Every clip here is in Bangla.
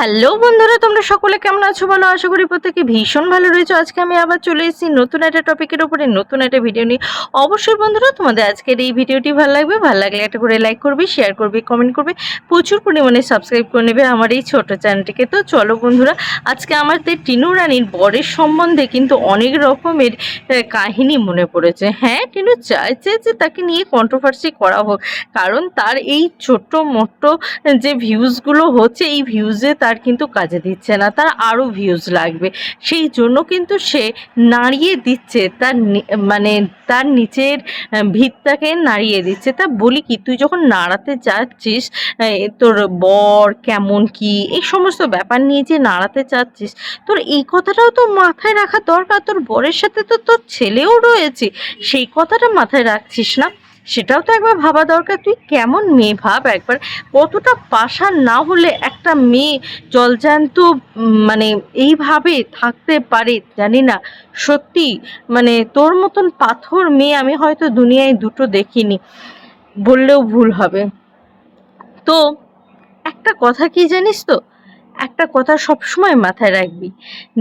হ্যালো বন্ধুরা, তোমরা সকলে কেমন আছো বলো? আশা করি প্রত্যেকে ভীষণ ভালো রয়েছে। আজকে আমি আবার চলে এসেছি নতুন একটা টপিকের উপরে, নতুন একটা ভিডিও নিয়ে। অবশ্যই বন্ধুরা, তোমাদের আজকের এই ভিডিওটি ভালো লাগবে। ভালো লাগলে একটা করে লাইক করবে শেয়ার করবে কমেন্ট করবে, প্রচুর পরিমাণে সাবস্ক্রাইব করে নেবে আমার এই ছোট চ্যানেলটিকে তো চলো বন্ধুরা, আজকে আমাদের টিনু রানীর বরের সম্বন্ধে কিন্তু অনেক রকমের কাহিনী মনে পড়েছে। হ্যাঁ টিনু চাইছে যে তাকে নিয়ে কন্ট্রোভার্সি করা হোক। কারণ তার এই ছোট্ট মোট্ট যে ভিউজগুলো হচ্ছে, এই ভিউজে তার কিন্তু কাজে দিচ্ছে না তার আরও ভিউজ লাগবে। সেই জন্য কিন্তু সে নাড়িয়ে দিচ্ছে তার মানে তার নিচের ভিতটাকে নাড়িয়ে দিচ্ছে। তা বলি কি তুই যখন নাড়াতে যাচ্ছিস আহ, তোর বর কেমন কি এই সমস্ত ব্যাপার নিয়ে যে নাড়াতে চাচ্ছিস তোর এই কথাটাও তো মাথায় রাখা দরকার। তোর বরের সাথে তো তোর ছেলেও রয়েছে সেই কথাটা মাথায় রাখছিস না। সেটাও তো একবার ভাবা দরকার। তুই কেমন মেয়ে ভাব একবার। কতটা পাষাণ না হলে একটা মেয়ে জলজান্ত মানে এইভাবে থাকতে পারে, জানি না। সত্যি মানে তোর মতন পাথর মেয়ে আমি হয়তো দুনিয়ায় দুটো দেখিনি। বললেও ভুল হবে। তো একটা কথা কি জানিস তো? একটা কথা সবসময় মাথায় রাখবি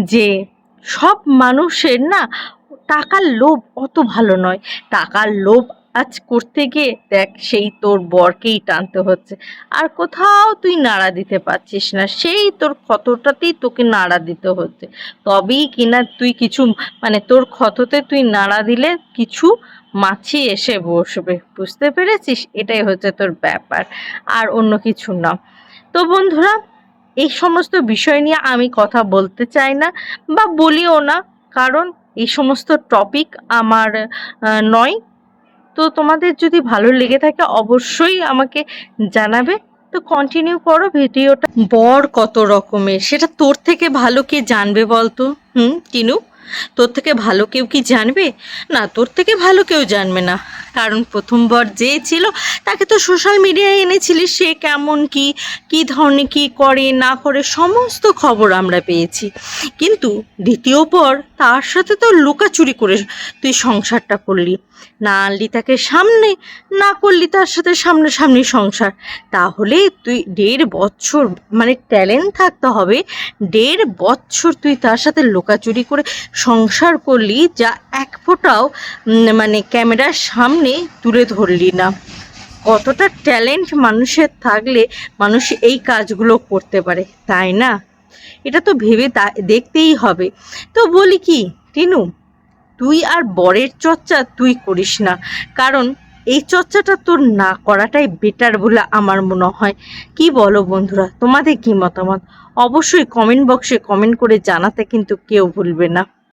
যে সব মানুষের না টাকার লোভ অত ভালো নয়। টাকার লোভ আজ করতে গিয়ে দেখ সেই তোর বরকেই টানতে হচ্ছে। আর কোথাও তুই নাড়া দিতে পারছিস না, সেই তোর ক্ষতটাতেই তোকে নাড়া দিতে হচ্ছে। তবেই কিনা তুই কিছু মানে তোর ক্ষততে তুই নাড়া দিলে কিছু মাছি এসে বসবে। বুঝতে পেরেছিস? এটাই হচ্ছে তোর ব্যাপার, আর অন্য কিছু না। তো বন্ধুরা, এই সমস্ত বিষয় নিয়ে আমি কথা বলতে চাই না বা বলিও না, কারণ এই সমস্ত টপিক আমার নয়। তো তোমাদের যদি ভালো লেগে থাকে, অবশ্যই আমাকে জানাবে। তো কন্টিনিউ করো ভিডিওটা। বর কত রকমের? সেটা তোর থেকে ভালো কে জানবে বলতো? হুম, টিনু? তোর থেকে ভালো কেউ কি জানবে? না, তোর থেকে ভালো কেউ জানবে না। কারণ প্রথম বর যে ছিল, তাকে তো সোশ্যাল মিডিয়ায় এনেছিলি, সে কেমন কি কি ধরনের কি করে, না করে, সমস্ত খবর আমরা পেয়েছি। কিন্তু দ্বিতীয় পর তার সাথে তো লুকাচুরি করে তুই সংসারটা করলি। না আনলি তাকে সামনে, না করলি তার সাথে সামনাসামনি সংসার। তাহলে তুই দেড় বছর মানে ট্যালেন্ট থাকতে হবে, দেড় বছর তুই তার সাথে লুকাচুরি করে সংসার করলি, যা এক ফোঁটাও মানে ক্যামেরার সামনে তুলে ধরলি না। কতটা ট্যালেন্ট মানুষের থাকলে মানুষ এই কাজগুলো করতে পারে, তাই না? এটা তো ভেবে তা- দেখতেই হবে। তো বলি কি, টিনু, তুই আর বরের চর্চা তুই করিস না। কারণ এই চর্চাটা তোর না করাটাই বেটার বলে আমার মনে হয়। কি বলো বন্ধুরা, তোমাদের কি মতামত? অবশ্যই কমেন্ট বক্সে কমেন্ট করে জানাতে কিন্তু কেউ ভুলবে না।